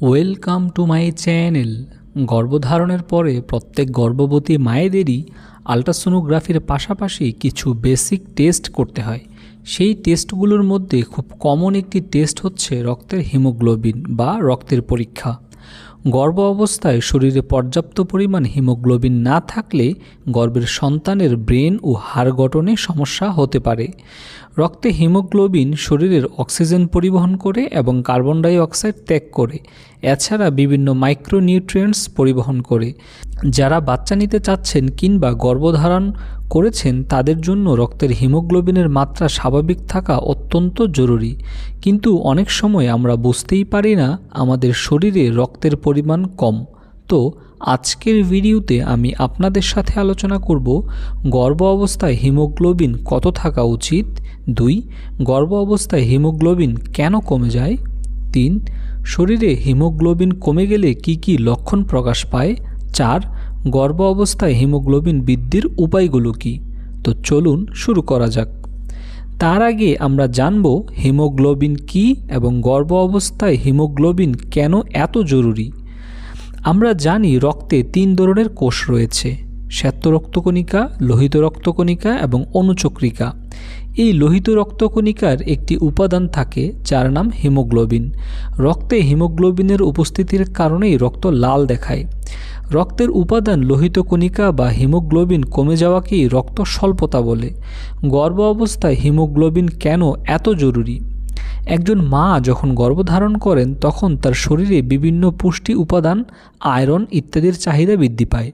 Welcome to my channel গর্ভধারণের পরে প্রত্যেক গর্ভবতী মায়েদেরই আলট্রাসোনোগ্রাফির পাশাপাশি কিছু বেসিক টেস্ট করতে হয়। সেই টেস্টগুলোর মধ্যে খুব কমন একটি টেস্ট হচ্ছে রক্তের হিমোগ্লোবিন বা রক্তের পরীক্ষা। গর্ভ অবস্থায় শরীরে পর্যাপ্ত পরিমাণ হিমোগ্লোবিন না থাকলে গর্ভের সন্তানের ব্রেন ও হাড় গঠনে সমস্যা হতে পারে। রক্তে হিমোগ্লোবিন শরীরের অক্সিজেন পরিবহন করে এবং কার্বন ডাই অক্সাইড ত্যাগ করে, এছাড়া বিভিন্ন মাইক্রোনিউট্রিয়েন্টস পরিবহন করে। যারা বাচ্চা নিতে চাচ্ছেন কিংবা গর্ভধারণ করেছেন, তাদের জন্য রক্তের হিমোগ্লোবিনের মাত্রা স্বাভাবিক থাকা অত্যন্ত জরুরি। কিন্তু অনেক সময় আমরা বুঝতেই পারি না, আমাদের শরীরে রক্তের পরিমাণ কম। তো আজকের ভিডিওতে আমি আপনাদের সাথে আলোচনা করব গর্ভ অবস্থায় হিমোগ্লোবিন কত থাকা উচিত? দুই, গর্ভ অবস্থায় হিমোগ্লোবিন কেন কমে যায়? তিন, শরীরে হিমোগ্লোবিন কমে গেলে কি কি লক্ষণ প্রকাশ পায়? চার, গর্ভ অবস্থায় হিমোগ্লোবিন বৃদ্ধির উপায়গুলো কি? তো চলুন শুরু করা যাক। তার আগে আমরা জানব হিমোগ্লোবিন কি এবং গর্ভ অবস্থায় হিমোগ্লোবিন কেন এত জরুরি? আমরা জানি রক্তে তিন ধরনের কোষ রয়েছে শ্বেত রক্তকণিকা লোহিত রক্তকণিকা এবং অনুচক্রিকা। এই লোহিত রক্তকণিকার একটি উপাদান থাকে যার নাম হিমোগ্লোবিন। রক্তে হিমোগ্লোবিনের উপস্থিতির কারণেই রক্ত লাল দেখায়। রক্তের উপাদান লোহিত কণিকা বা হিমোগ্লোবিন কমে যাওয়াকেই রক্ত স্বল্পতা বলে। গর্ভ অবস্থায় হিমোগ্লোবিন কেন এত জরুরি? একজন মা যখন গর্ভধারণ করেন, তখন তার শরীরে বিভিন্ন পুষ্টি উপাদান, আয়রন ইত্যাদির চাহিদা বৃদ্ধি পায়।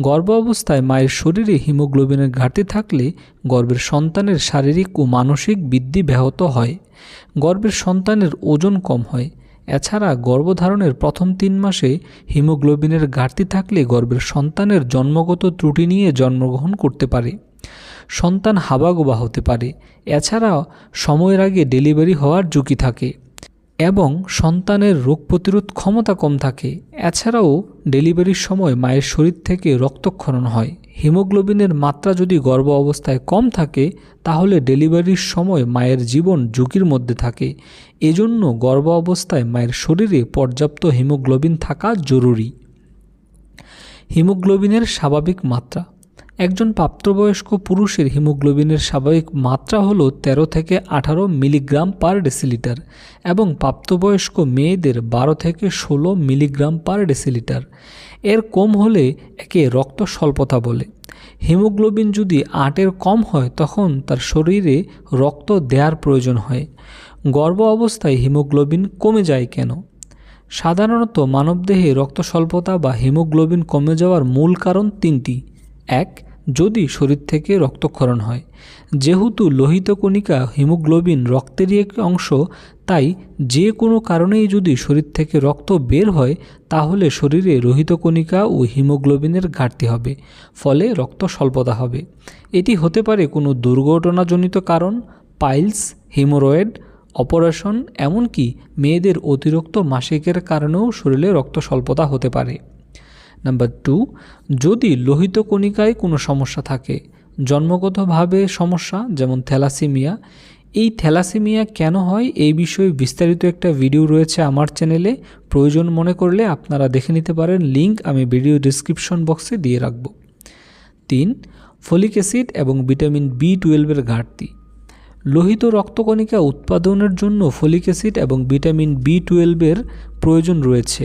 গর্ভ অবস্থায় মায়ের শরীরে হিমোগ্লোবিনের ঘাটতি থাকলে গর্ভের সন্তানের শারীরিক ও মানসিক বৃদ্ধি ব্যাহত হয়। গর্ভের সন্তানের ওজন কম হয়। এছাড়া গর্ভধারণের প্রথম তিন মাসে হিমোগ্লোবিনের ঘাটতি থাকলে গর্ভের সন্তানের জন্মগত ত্রুটি নিয়ে জন্মগ্রহণ করতে পারে। সন্তান হাবাগোবা হতে পারে। এছাড়া সময়ের আগে ডেলিভারি হওয়ার ঝুঁকি থাকে এবং সন্তানের রোগ প্রতিরোধ ক্ষমতা কম থাকে। এছাড়াও ডেলিভারির সময় মায়ের শরীর থেকে রক্তক্ষরণ হয়। হিমোগ্লোবিনের মাত্রা যদি গর্ভ অবস্থায় কম থাকে, তাহলে ডেলিভারির সময় মায়ের জীবন ঝুঁকির মধ্যে থাকে। এজন্য গর্ভ অবস্থায় মায়ের শরীরে পর্যাপ্ত হিমোগ্লোবিন থাকা জরুরি। হিমোগ্লোবিনের স্বাভাবিক মাত্রা একজন প্রাপ্তবয়স্ক পুরুষের হিমোগ্লোবিনের স্বাভাবিক মাত্রা হল ১৩ থেকে আঠারো মিলিগ্রাম পার ডেসিলিটার এবং প্রাপ্তবয়স্ক মেয়েদের ১২ থেকে ১৬ মিলিগ্রাম পার ডেসিলিটার। এর কম হলে একে রক্ত স্বল্পতা বলে। হিমোগ্লোবিন যদি আটের কম হয়, তখন তার শরীরে রক্ত দেওয়ার প্রয়োজন হয়। গর্ভ অবস্থায় হিমোগ্লোবিন কমে যায় কেন? সাধারণত মানবদেহে রক্ত স্বল্পতা বা হিমোগ্লোবিন কমে যাওয়ার মূল কারণ তিনটি। এক যদি শরীর থেকে রক্তক্ষরণ হয়। যেহেতু লোহিত কণিকা হিমোগ্লোবিন রক্তেরই এক অংশ, তাই যে কোনো কারণেই যদি শরীর থেকে রক্ত বের হয়, তাহলে শরীরে লোহিত কণিকা ও হিমোগ্লোবিনের ঘাটতি হবে, ফলে রক্ত স্বল্পতা হবে। এটি হতে পারে কোনো দুর্ঘটনাজনিত কারণ, পাইলস, হিমোরয়েড, অপারেশন, এমনকি মেয়েদের অতিরিক্ত মাসিকের কারণেও শরীরে রক্ত স্বল্পতা হতে পারে। নাম্বার টু যদি লোহিত কণিকায় কোনো সমস্যা থাকে, জন্মগতভাবে সমস্যা, যেমন থ্যালাসিমিয়া, এই থ্যালাসিমিয়া কেন হয় এই বিষয়ে বিস্তারিত একটা ভিডিও রয়েছে আমার চ্যানেলে প্রয়োজন মনে করলে আপনারা দেখে নিতে পারেন লিংক আমি ভিডিও ডিসক্রিপশন বক্সে দিয়ে রাখব। তিন, ফলিক অ্যাসিড এবং ভিটামিন বি টুয়েলভের ঘাটতি। লোহিত রক্তকণিকা উৎপাদনের জন্য ফলিক অ্যাসিড এবং ভিটামিন বি টুয়েলভের প্রয়োজন রয়েছে।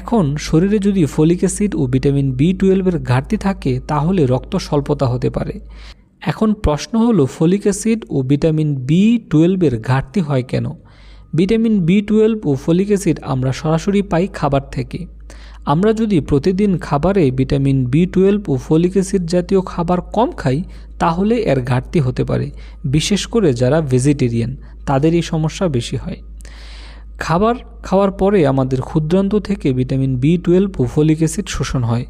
এখন শরীরে যদি ফলিক অ্যাসিড ও ভিটামিন বি টুয়েলভের ঘাটতি থাকে, তাহলে রক্ত স্বল্পতা হতে পারে। এখন প্রশ্ন হলো, ফলিক অ্যাসিড ও ভিটামিন বি টুয়েলভের ঘাটতি হয় কেন? ভিটামিন বি টুয়েলভ ও ফলিক অ্যাসিড আমরা সরাসরি পাই খাবার থেকে। আমরা যদি প্রতিদিন খাবারে ভিটামিন বি টুয়েলভ ও ফলিক অ্যাসিড জাতীয় খাবার কম খাই, তাহলে এর ঘাটতি হতে পারে, বিশেষ করে যারা ভেজিটেরিয়ান তাদের এই সমস্যা বেশি হয়। খাবার খাওয়ার পরে আমাদের ক্ষুদ্রান্ত থেকে ভিটামিন বি টুয়েলভ ও ফলিক অ্যাসিড শোষণ হয়।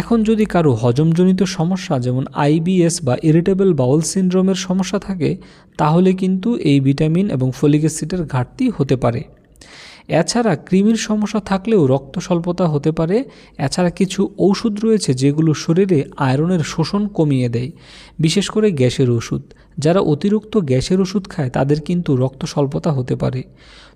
এখন যদি কারও হজমজনিত সমস্যা, যেমন আইবিএস বা ইরিটেবল বাউল সিনড্রোমের সমস্যা থাকে, তাহলে কিন্তু এই ভিটামিন এবং ফলিক অ্যাসিডের ঘাটতি হতে পারে। এছাড়া কৃমির সমস্যা থাকলেও রক্ত স্বল্পতা হতে পারে। এছাড়া কিছু ঔষধ রয়েছে যেগুলো শরীরে আয়রনের শোষণ কমিয়ে দেয়, বিশেষ করে গ্যাসের ওষুধ। যারা অতিরিক্ত গ্যাসের ওষুধ খায়, তাদের কিন্তু রক্ত স্বল্পতা হতে পারে।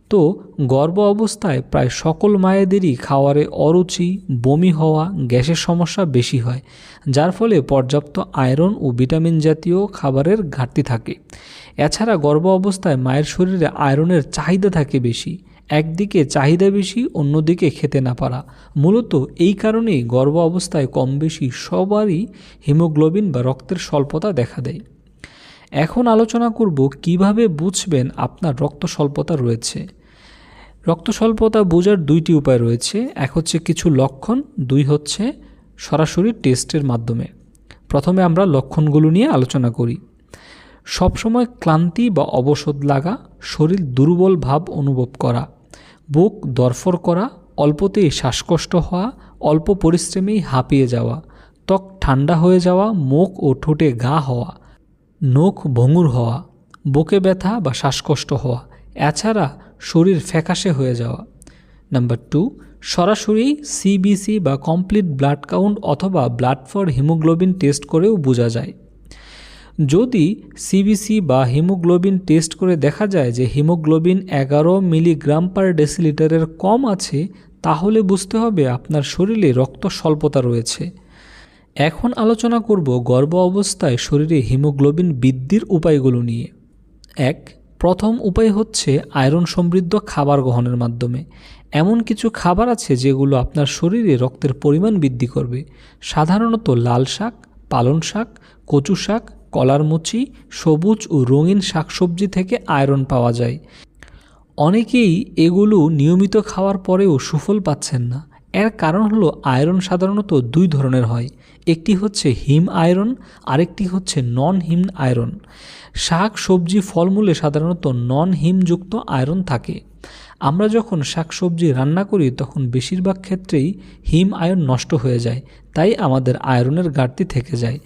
তো গর্ভ অবস্থায় প্রায় সকল মায়েদেরই খাওয়ারে অরুচি, বমি হওয়া, গ্যাসের সমস্যা বেশি হয়, যার ফলে পর্যাপ্ত আয়রন ও ভিটামিন জাতীয় খাবারের ঘাটতি থাকে। এছাড়া গর্ভ অবস্থায় মায়ের শরীরে আয়রনের চাহিদা থাকে বেশি। একদিকে চাহিদা বেশি, অন্যদিকে খেতে না পারা। মূলত এই কারণেই গর্ভ অবস্থায় কম বেশি সবারই হিমোগ্লোবিন বা রক্তের স্বল্পতা দেখা দেয়। এখন আলোচনা করব কীভাবে বুঝবেন আপনার রক্ত স্বল্পতা রয়েছে। রক্ত স্বল্পতা বোঝার দুইটি উপায় রয়েছে। এক হচ্ছে কিছু লক্ষণ, দুই হচ্ছে সরাসরি টেস্টের মাধ্যমে। প্রথমে আমরা লক্ষণগুলো নিয়ে আলোচনা করি। সবসময় ক্লান্তি বা অবসাদ লাগা, শরীর দুর্বল ভাব অনুভব করা, বুক দরফর করা, অল্পতেই শ্বাসকষ্ট হওয়া, অল্প পরিশ্রমেই হাঁপিয়ে যাওয়া, ত্বক ঠান্ডা হয়ে যাওয়া, মুখ ও ঠোঁটে গা হওয়া নখ ভঙ্গুর হওয়া, বুকে ব্যথা বা শ্বাসকষ্ট হওয়া, এছাড়া শরীর ফ্যাকাশে হয়ে যাওয়া। নাম্বার টু, সরাসরি সিবিসি বা কমপ্লিট ব্লাড কাউন্ট অথবা ব্লাড ফর হিমোগ্লোবিন টেস্ট করেও বোঝা যায়। যদি সিবিসি বা হিমোগ্লোবিন টেস্ট করে দেখা যায় যে হিমোগ্লোবিন এগারো মিলিগ্রাম পার ডেসিলিটারের কম আছে, তাহলে বুঝতে হবে আপনার শরীরে রক্ত স্বল্পতা রয়েছে। এখন আলোচনা করব গর্ভ অবস্থায় শরীরে হিমোগ্লোবিন বৃদ্ধির উপায়গুলো নিয়ে। এক, প্রথম উপায় হচ্ছে আয়রন সমৃদ্ধ খাবার গ্রহণের মাধ্যমে। এমন কিছু খাবার আছে যেগুলো আপনার শরীরে রক্তের পরিমাণ বৃদ্ধি করবে। সাধারণত লাল শাক পালন শাক, কচু শাক, কলার মুচি, সবুজ ও রঙিন শাকসবজি থেকে আয়রন পাওয়া যায়। অনেকেই এগুলো নিয়মিত খাওয়ার পরেও সুফল পাচ্ছেন না। এর কারণ হলো আয়রন সাধারণত দুই ধরনের হয়, একটি হচ্ছে হিম আয়রন, আরেকটি হচ্ছে নন হিম আয়রন। শাক, সবজি, ফলমূলে সাধারণত নন হিমযুক্ত আয়রন থাকে। আমরা যখন শাক, সবজি রান্না করি, তখন বেশিরভাগ ক্ষেত্রেই হিম আয়রন নষ্ট হয়ে যায়, তাই আমাদের আয়রনের ঘাটতি থেকে যায়।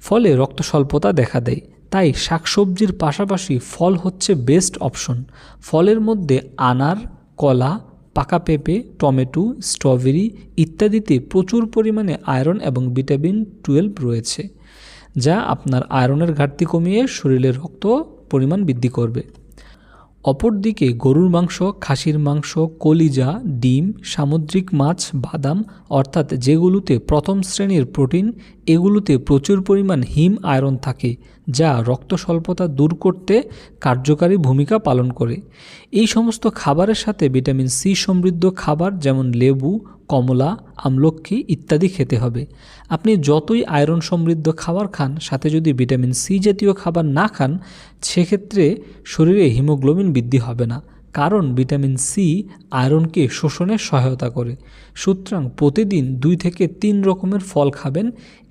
ফলে রক্ত স্বল্পতা দেখা দেয়, তাই শাকসবজির পাশাপাশি ফল হচ্ছে বেস্ট অপশন ফলের মধ্যে আনার, কলা পাকা পেঁপে, টমেটো, স্ট্রবেরি ইত্যাদিতে প্রচুর পরিমাণে আয়রন এবং ভিটামিন টুয়েলভ রয়েছে, যা আপনার আয়রনের ঘাটতি কমিয়ে শরীরে রক্ত পরিমাণ বৃদ্ধি করবে। অপরদিকে গরুর মাংস, খাসির মাংস, কলিজা, ডিম, সামুদ্রিক মাছ, বাদাম, অর্থাৎ যেগুলোতে প্রথম শ্রেণির প্রোটিন, এগুলোতে প্রচুর পরিমাণ হিম আয়রন থাকে যা রক্ত স্বল্পতা দূর করতে কার্যকারী ভূমিকা পালন করে। এই সমস্ত খাবারের সাথে ভিটামিন সি সমৃদ্ধ খাবার যেমন লেবু, কমলা আমলক্ষী ইত্যাদি খেতে হবে। আপনি যতই আয়রন সমৃদ্ধ খাবার খান, সাথে যদি ভিটামিন সি জাতীয় খাবার না খান, সেক্ষেত্রে শরীরে হিমোগ্লোবিন বৃদ্ধি হবে না। কারণ ভিটামিন সি আয়রনকে শোষণে সহায়তা করে। সুতরাং প্রতিদিন দুই থেকে তিন রকমের ফল খাবেন।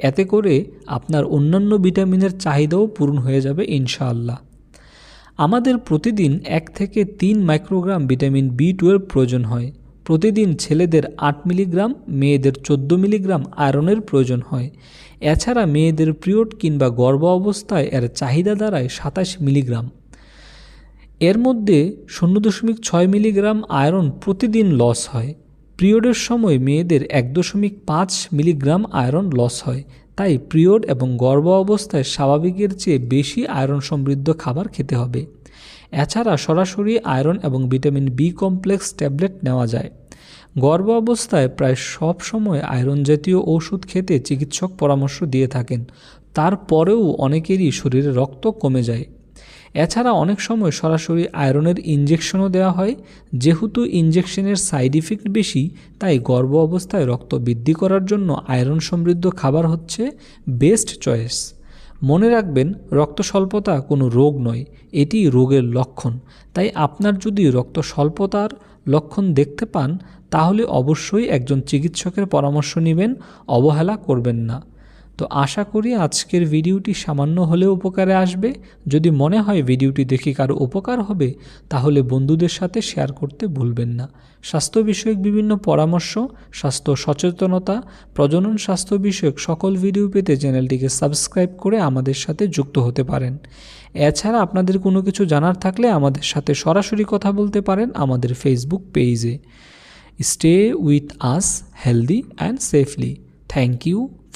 এতে করে আপনার অন্যান্য ভিটামিনের চাহিদাও পূরণ হয়ে যাবে ইনশাআল্লাহ। আমাদের প্রতিদিন এক থেকে তিন মাইক্রোগ্রাম ভিটামিন বি টুয়েলভ প্রয়োজন হয়। প্রতিদিন ছেলেদের আট মিলিগ্রাম, মেয়েদের চোদ্দ মিলিগ্রাম আয়রনের প্রয়োজন হয়। এছাড়া মেয়েদের পিরিয়ড কিংবা গর্ভ অবস্থায় এর চাহিদা দাঁড়ায় সাতাশ মিলিগ্রাম। এর মধ্যে শূন্য দশমিক ছয় মিলিগ্রাম আয়রন প্রতিদিন লস হয়। পিরিয়ডের সময় মেয়েদের এক দশমিক পাঁচ মিলিগ্রাম আয়রন লস হয়। তাই পিরিয়ড এবং গর্ভ অবস্থায় স্বাভাবিকের চেয়ে বেশি আয়রন সমৃদ্ধ খাবার খেতে হবে। এছাড়া সরাসরি আয়রন এবং ভিটামিন বি কমপ্লেক্স ট্যাবলেট নেওয়া যায়। গর্ভ অবস্থায় প্রায় সব সময় আয়রন জাতীয় ওষুধ খেতে চিকিৎসক পরামর্শ দিয়ে থাকেন। তারপরেও অনেকেরই শরীরে রক্ত কমে যায়। এছাড়া অনেক সময় সরাসরি আয়রনের ইঞ্জেকশনও দেওয়া হয়, যেহেতু ইঞ্জেকশনের সাইড ইফেক্ট বেশি, তাই গর্ভ অবস্থায় রক্ত বৃদ্ধি করার জন্য আয়রন সমৃদ্ধ খাবার হচ্ছে বেস্ট চয়েস মনে রাখবেন, রক্ত স্বল্পতা কোনো রোগ নয়, এটি রোগের লক্ষণ। তাই আপনার যদি রক্ত স্বল্পতার লক্ষণ দেখতে পান, তাহলে অবশ্যই একজন চিকিৎসকের পরামর্শ নেবেন, অবহেলা করবেন না। তো আশা করি আজকের ভিডিওটি সামান্য হলেও উপকারে আসবে। যদি মনে হয় ভিডিওটি দেখে কারও উপকার হবে, তাহলে বন্ধুদের সাথে শেয়ার করতে ভুলবেন না। স্বাস্থ্য বিষয়ক বিভিন্ন পরামর্শ, স্বাস্থ্য সচেতনতা, প্রজনন স্বাস্থ্য বিষয়ক সকল ভিডিও পেতে চ্যানেলটিকে সাবস্ক্রাইব করে আমাদের সাথে যুক্ত হতে পারেন। এছাড়া আপনাদের কোনো কিছু জানার থাকলে আমাদের সাথে সরাসরি কথা বলতে পারেন আমাদের ফেসবুক পেজে stay with us healthy and safely thank you